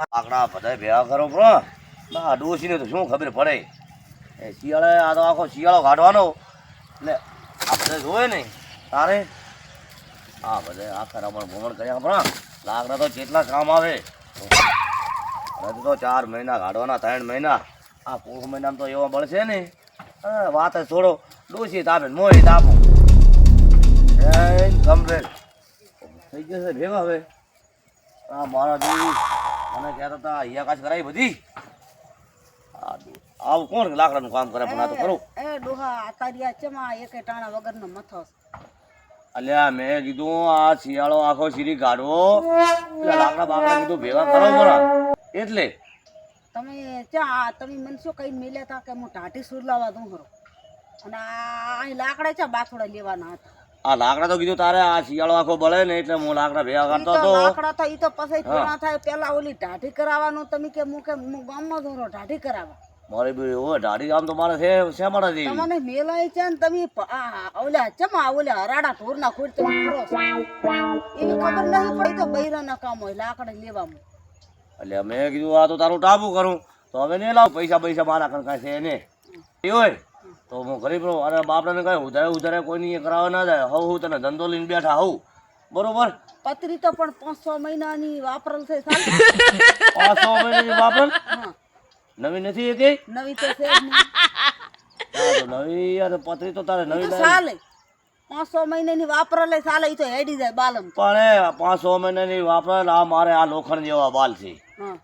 આકડા બધા ભેગા કરો બ્રો ના ડોસીને તો શું ખબર પડે? એ શિયાળે આ તો આખો શિયાળો કાઢવાનો. એટલે આ બધા જોવે ને, તારે? હા બધા આખા રમણ ભમણ કર્યા પણ લાકડા તો કેટલા કામ આવે. હજુ તો ચાર મહિના, કાઢવાના ત્રણ મહિના. આ પોષ મહિનામાં તો એવા બળશે ને. વાત જ છોડો. ડોસી તાપે મોહી તાપો. કમ્પ્લેટ થઈ જશે ભેગા હવે. આ મારા જેવી મને કહેતા હતા અહીંયા કાચ કરાવી બધી? આવું કોણ લાકડાનું કામ કરે? પણ આ તો ખરું એ ડોહા આતારિયા ચમા એકે ટાણા વગરનો મથો અલ્યા મેં કીધું આ શિયાળો આખો શીરી કાઢવો. લાકડા બાકડા કીધું ભેગા કરો મારા એટલે? તમે ચા તમે મને શું કઈ મેલ્યા હતા કે હું ટાટી સુર લાવવા દઉં ખરો અને આ લાકડા ચા બાથોડા લેવાના હતા. આ લાકડા તો કીધું તારે આ શિયાળો આખો બળે ને એટલે હું લાકડા ભેગા કરતો હતો. લાકડા તો ઈ તો પછી પૂરા થાય પેલા ઓલી ઢાઢી કરાવવાનું તમે કે હું કે હું ગામમાં ધોરો ઢાઢી કરાવવા. મારે બી ઓ ઢાઢી કામ તો મારે છે શેમાડા જેવી. તમને મેલાય છે ને તમે ઓલા ચમ ઓલા હરાડા ઢોરના ખોટ તમે કરો એની ખબર નહીં પડી તો બૈરાના કામ હોય લાકડા લેવામાં. એટલે મેં કીધું આ તો તારું ટાબુ કરું. તો હવે ને લાવ પૈસા પૈસા મારા કણ કાંઈ છે ને. એ હોય તો હું ગરીબ રહું અને બાપડાને કઈ ઉધારે ઉધારે કોઈની કરાવવા ના જાય. હવ હું તને ધંધો લઈને બેઠા હોઉં. બરોબર? પતરી તો પણ પાંચ છ મહિનાની વાપરલ છે પાંચસો મહિનાની વાપરલ? નવી નથી એ કઈ? નવી તો છે નવી યાર પતરી તો તારે નવી. ચાલે. પાંચસો મહિનાની વાપરલે ચાલે એ તો હેડી જાય બાલમ. પણ એ પાંચસો મહિનાની વાપરલ આ મારે આ લોખંડ જેવા બાલ છે. હા.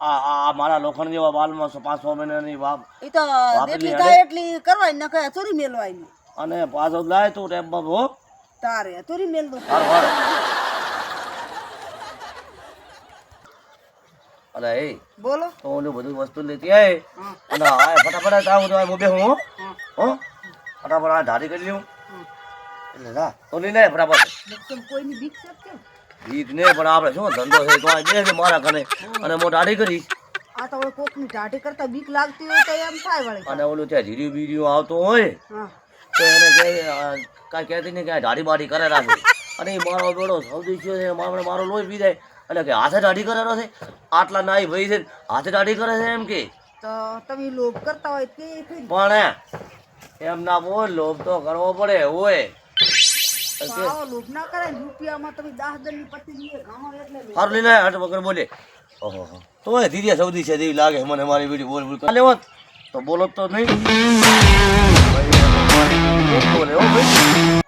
આ મારા લોખંડ જેવા બાલમાં સો- પાંચસો મહિનાની વાપ એ તો જેટલી થાય એટલી કરવાય ન કઈ અતુરી મેલવાય નહીં અને પાછો લાય તું ટેપ બાપ તારે અતુરી મેલ દો હાર. એ બોલો. તો ઓલું બધું વસ્તુ લેતી આય. અને આ ફટાફટ આવું તો મોબે હું હો. ફટાફટ આ ધારી કરી લઉં એટલે જા તો લઈ લે ફટાફટ. કોઈની બીક છે રીત ને પણ આપણે શું ધંધો છે? તો બે છે મારા કને અને હું દાઢી કરી આ તો હવે કોકની દાઢી કરતા બીક લાગતી હોય તો એમ થાય વળી અને ઓલું ત્યાં ધીર્યું બીર્યું આવતો હોય તો એને કહે કાંઈ કહેતી નહીં કે દાઢી બાઢી કરે રાખે. અને એ મારો બેડો સૌથી છે મારો મારો લોહી પી જાય. એટલે કે હાથે દાઢી કરેલો છે. આટલા નાઈ ભાઈ છે હાથે દાઢી કરે છે એમ કે. તો તમે લોભ કરતા હોય તે પણ એમ ના બોલ લોભ તો કરવો પડે હોય. આવો લોભ ના કરાય રૂપિયામાં તમે દસ હજારની પતી લઈએ ઘણો એટલે લોભ. સારું લઈને હટ વગર બોલે. ઓહો તો એ ધીરે સૌદી છે જેવી લાગે મને મારી વીડિયો બોલ બોલ. લેવો તો બોલો તો નહીં. બોલે હો ભાઈ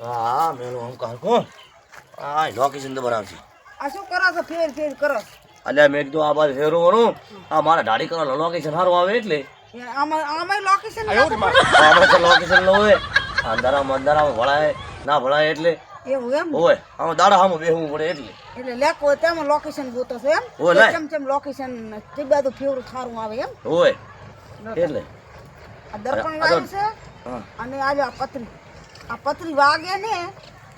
હા હા મેલો લોકેશન તો બનાવશે આ શું કરો છો? ફેર ફેર કરો અલ્યા મેં કીધું આ બાજુ વળું આ મારા દાઢી કરવાનું લોકેશન સારું આવે એટલે. એ આમાં આમાંય લોકેશન લોકેશન લો હોય. અંધારામાં અંધારામાં ભળાય ના ભળાય એટલે. એવું એમ? હોય આમાં દાડા બેહવું પડે એટલે. એટલે લેકો તેમાં લોકેશન ગોતો છો એમ? ઓય ચમ ચમ લોકેશન તે બાજુ ફેવરું સારું આવે એમ? હોય એટલે. આ દર્પણ વાળું છે હા. અને આજે આ પતરી આ પતરી વાગે ને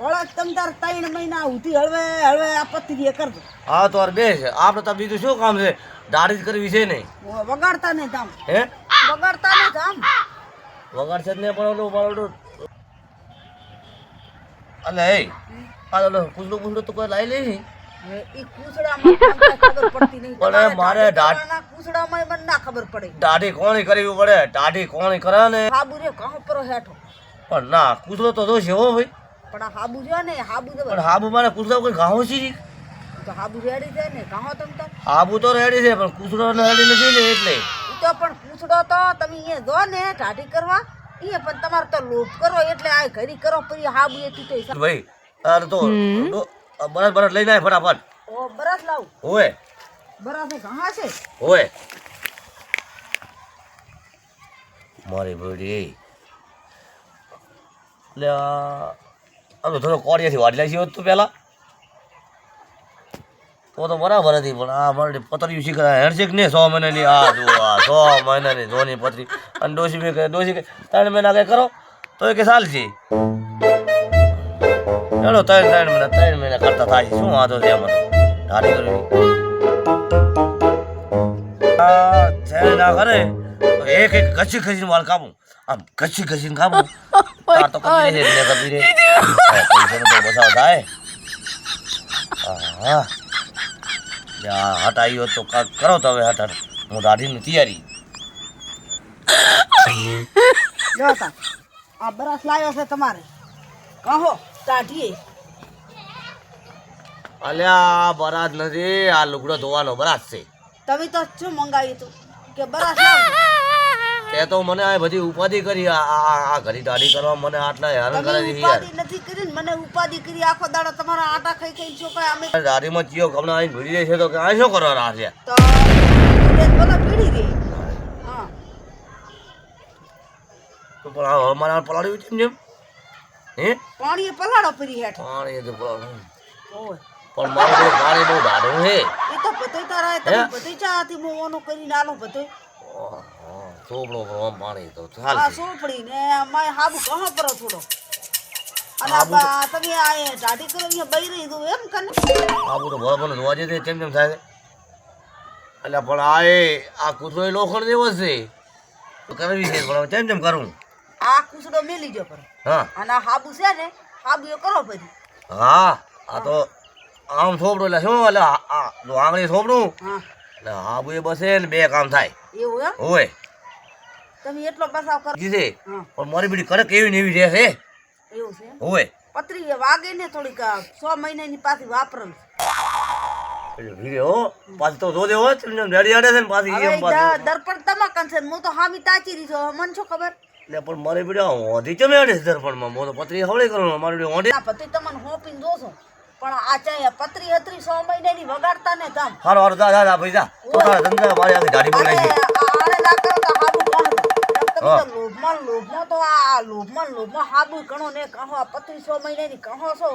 વળત તમ તાર ત્રણ મહિના ઉધી હળવે હળવે આ પતરી એ કરજો. હા તો બે છે આપણે તો બીજું શું કામ છે? દાઢી જ કરવી છે નહીં. વગાડતા નહીં જામ હે? વગાડતા ને જામ વગાડશે જ નહીં પણ ઓલું ઓલું અલે એ આ ઓલો કુસડું કુસડું તો કોઈ લાવી લે ઈ કૂસડામાં મને મારે ના ખબર પડે. દાઢી કોણી કરવી પડે? દાઢી કોણી કરે ને? હાબુ રે કહો પરો હેઠો? પણ ના કુસડો તો જોશે હો ભાઈ પણ આ હાબુ જો ને હાબુ જો પણ હાબુ મારે કુસડો કોઈ ગાહો છે તો હાબુ રેડી જાય ને ગાહો તમ તો હાબુ તો રેડી છે પણ કુસડો રેડી નથી ને એટલે. તો પણ પૂછડો તો તમે અહીંયા જો ને ઢાઢી કરવા. અહીંયા પણ તમારે તો લોભ કરો એટલે આ ઘરી કરો પછી હાબુ એ તું તો ભાઈ અરે તો બરસ બરસ લઈને આય ફટાફટ. ઓ બરસ લાવ. ઓએ બરસ ઘા છે. ઓએ મારી બેડી એટલે આ થોડો કોડિયાથી વાડી લાગી હોત તું પહેલા તો તો બરાબર હતી પણ આ મારી પતરી શીખા હેડશેક ને સો મહિનાની આ જો આ. સો મહિનાની ધોની પથરી. અને ડોસી મેં કહે ડોસી કહે ત્રણ મહિના કંઈ કરો? તો એ કે સાલ ચાલો ત્રણ ત્રણ મહિના ત્રણ મહિના કરતા થાય શું વાંધો છે એમાં ઢાળી કરવી. ના કરે તો એક એક ઘસી ઘસીને વાળ કાપું. આમ ઘસી ઘસીને કાપું. તાર તો કપી રે ને કપી રે પૈસાનો તો બચાવ થાય. હા હટ તો કરો તો હવે હું દાઢીની જો તા આ બરસ લાવ્યો છે તમારે. કહો કાઢીએ. અલ્યા બરાત નથી આ લુગડો ધોવાનો બરાત છે. તમે તો શું મંગાવ્યું હતું? કે બરસ તે તો મને આ બધી ઉપાધિ કરી આ આ- ઘડી દાઢી કરવા મને આટલા હેરાન કરે છે યાર. નથી કરી મને ઉપાધિ કરી આખો દાડો તમારા આટા ખાઈ ખાઈ છો કઈ અમે દાઢીમાં ચિયો હમણાં આવીને ભીડી જાય છે તો કે આ શું કરવા રહ્યા છે તો તો આ અમારે પલાળ્યું છે જેમ હે? પાણી પલાળો પરી હેઠ પાણી તો પલાળ્યું. પણ મારે બધું પાણી બહુ દાઢું છે. એ તો બધું તારા તમે બધું ચાથી હું ઓનું કરીને આલો બધું ચોપડો પર પાણી તો આ ચાલશે સોપડી ને અમાય હાબુ કહો પરો થોડો. અને હાબુ તમે આ એ કરો અહીંયા બઈ રહી દઉં એમ કને? ધોવા જતે કેમ કેમ થાય. એટલે પણ આ એ આ કૂતરો એ લોખંડ જેવો છે. તો કરવી છે પણ કેમ કેમ કરું? આ કૂતરો મેલી ગયો પણ. હા. અને આ હાબુ છે ને હાબુ એ કરો પછી. હા આ તો આમ થોપડું એટલે શું એટલે આ- જો આંગળી થોપડું એટલે હાબુ એ બસે ને બે કામ થાય. એવું એમ? હોય. તમે એટલો બસાવ કરો. છે. પણ મારી બીડી કડક એવી ને એવી રહેશે? એવું છે હોય. પતરી વાગે ને થોડીક આ સો મહિનાની પાછી વાપરેલ તો છે ને પાછી એમ ઈ દર્પણ તમાકન છે હું તો હામી તાચી રહી છું મને શું ખબર? એટલે પણ મારી બીડી હોધી ચમે આડે દર્પણમાં? હું તો પતરી હવળે કરું મારી બીડી હોંડે આ પતિ તમને હોપીને જોશો. પણ આ ચાહે પતરી હતરી સો મહિનાની વગાડતા ને તમ. હારો હારો દા દા દા ભાઈ જા. તો તારા ધંધા મારી આગળ ગાડી અરે બોલાવી છે. ના કરો તો હાબુ કહો તમે હા. તો લોભમાં ને લોભમાં તો આ લોભમાં લોભમાં હાબુ ઘણો ને કહો આ પતરી સો મહિનાની કહો છો.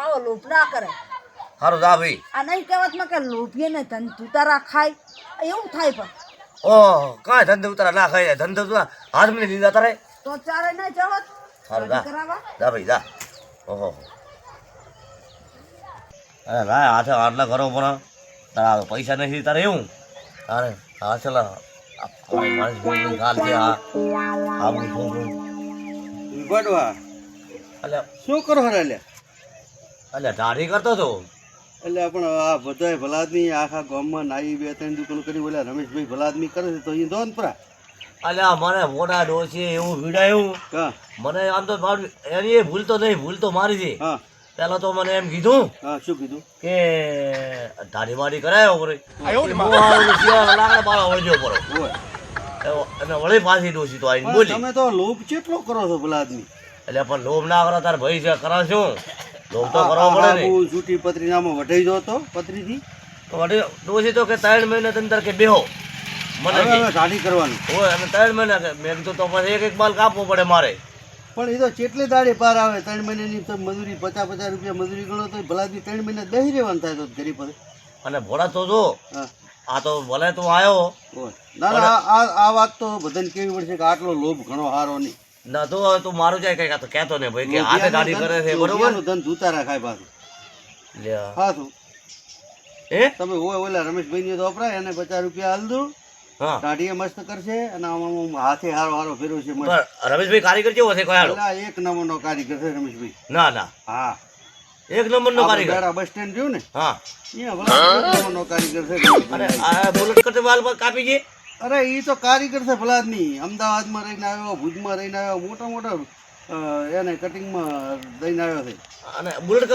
આવો લોભ ના કરે. હારો જા ભાઈ. આ નહીં કહેવતમાં કે લોભીએ ને ધંધ ઉતારા ખાય એવું થાય પણ. ઓહ કાંઈ ધંધો ઉતારા ના ખાય. ધંધ તો હાથ મને લીધા તારે? તો ચારે ના જવત. હારું, જા. જા ભાઈ જા. ઓહો. અરે ના હાથે આટલા કરો પણ તારા પૈસા નથી તારે એવું? અરે હા ચલા માણસ બોલું ગાલ છે આ આવું અલ્યા. શું કરો હરે લે અલ્યા દાઢી કરતો હતો એટલે પણ આ બધાય ભલાદમી આખા ગામમાં નાઈ બે ત્રણ દુકાનો કરી બોલ્યા રમેશભાઈ ભલાદમી કરે છે તો અહીં દો પરા. અલે મને મોટા ડોસી એવું વિડાયું. મને આમ તો એની ભૂલ તો નહીં ભૂલ તો મારી હતી પેલા તો મને એમ કીધું હા શું કીધું? કે ધારી મારી. કરાયો લાકડા બાળા વળજો પડો અને વળી પાછી ડોસી તો આવીને બોલી. તમે તો લોભ કેટલો કરો છો ભલાદમી? એટલે પણ લોભ ના કરો તાર ભાઈ છે કરા શું લોભ તો કરવો પડે ને. આબુ છૂટી પતરી વઢાઈ દો તો પતરીથી તો ડોસી તો કે ત્રણ મહિના અંદર કે બેહો. મને હવે કે હવે હોય અને ત્રણ મહિના કે મેં કીધું તો પછી એક એક માલ કાપવો પડે મારે. પણ એ તો ચેટલી દાડી પાર આવે? ત્રણ મહિનાની તો મજૂરી પચાસ પચાસ રૂપિયા મજૂરી ગણો તો ભલાદમી ત્રણ મહિના બેસી રહેવાનું થાય તો ગરીબ પર અને ભોળા તો જો આ તો ભલે તું આવ્યો ના ના આ- વાત તો બધાને કેવી પડશે કે આટલો લોભ ઘણો સારો નહીં. ના તો તું મારું જાય કઈ તો કહેતો ને ભાઈ કે હાથે દાઢી કરે છે બરોબર? ધન જૂતા રાખાય પાછું. લે. હા તું. એ તમે ઓય ઓલા રમેશભાઈ ને તો વપરાય એને પચાસ રૂપિયા હાલ દઉં દાઢીએ મસ્ત કરશે અને આમાં હાથે હારો હારો ફેરવશે છે રમેશભાઈ કારીગર કેવો છે કયાડો પેલા એક નંબરનો કારીગર છે રમેશભાઈ. ના ના. હા. એક નંબર નો આપણે કારીગર બસ સ્ટેન્ડ રહ્યું ને? હા. અહીંયા નંબરનો કારીગર છે અરે આ બુલેટ કરતે વાલ પર કાપી છે? અરે એ તો કારીગર છે ભલાદની અમદાવાદમાં રહીને આવ્યો ભુજમાં રહીને આવ્યો મોટા મોટા એને કટિંગમાં દઈને આવ્યો છે. અને બુલેટ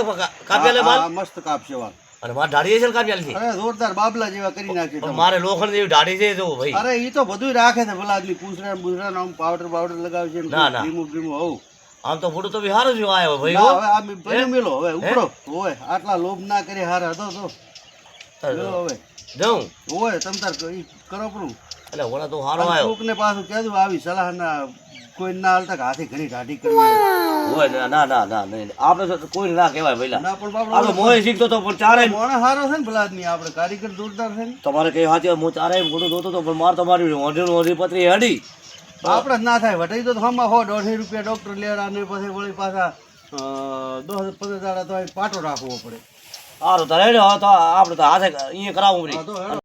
કાપ્યા બાલ મસ્ત કાપશે વાળ અને મારે દાઢી છે ને કાપ્યા છે? અરે જોરદાર બાબલા જેવા કરી નાખી પણ મારે લોખંડ જેવી દાઢી છે જો ભાઈ. અરે એ તો બધું રાખે છે ભલા આદમી પૂછડા બુછડા આમ પાવડર પાવડર લગાવે છે ના, ના. ક્રીમો બ્રીમો હોવ આમ તો ફોટો તો બી સારો જ આવ્યો ભાઈ હવે આ મી- મેલો. હવે ઉપડો. હોય આટલા લોભ ના કરી હારા. તો તો હવે. જાઉં. હોય તમ તાર ઈ કરો પડું એટલે ઓલા તો હારો આવ્યો કોકને પાછું કહેજો આવી સલાહ ના કોઈ ના હાલતા હાથે ઘણી ઢાઢી કરી હોય ને, ના ના ના નહીં આપણે કોઈ ના કહેવાય પહેલા ના પણ આ તો શીખતો તો પણ ચારે મોણે હારો છે ને ભલા આદમી આપણે કારીગર જોરદાર છે ને. તમારે કઈ વાત, હું ચારે ફોટો જોતો તો પણ મારે તમારી ઓઢી ઓઢી પતરી હડી. આપણે જ ના થાય વટાઈ તો હમણાં હો દોઢી રૂપિયા ડૉક્ટર લેરા ને પછી વળી પાછા દસ પંદર દાડા તો પાટો રાખવો પડે. સારું તારે હેડો, તો આપણે તો હાથે અહીંયા કરાવવું પડે નહીં તો.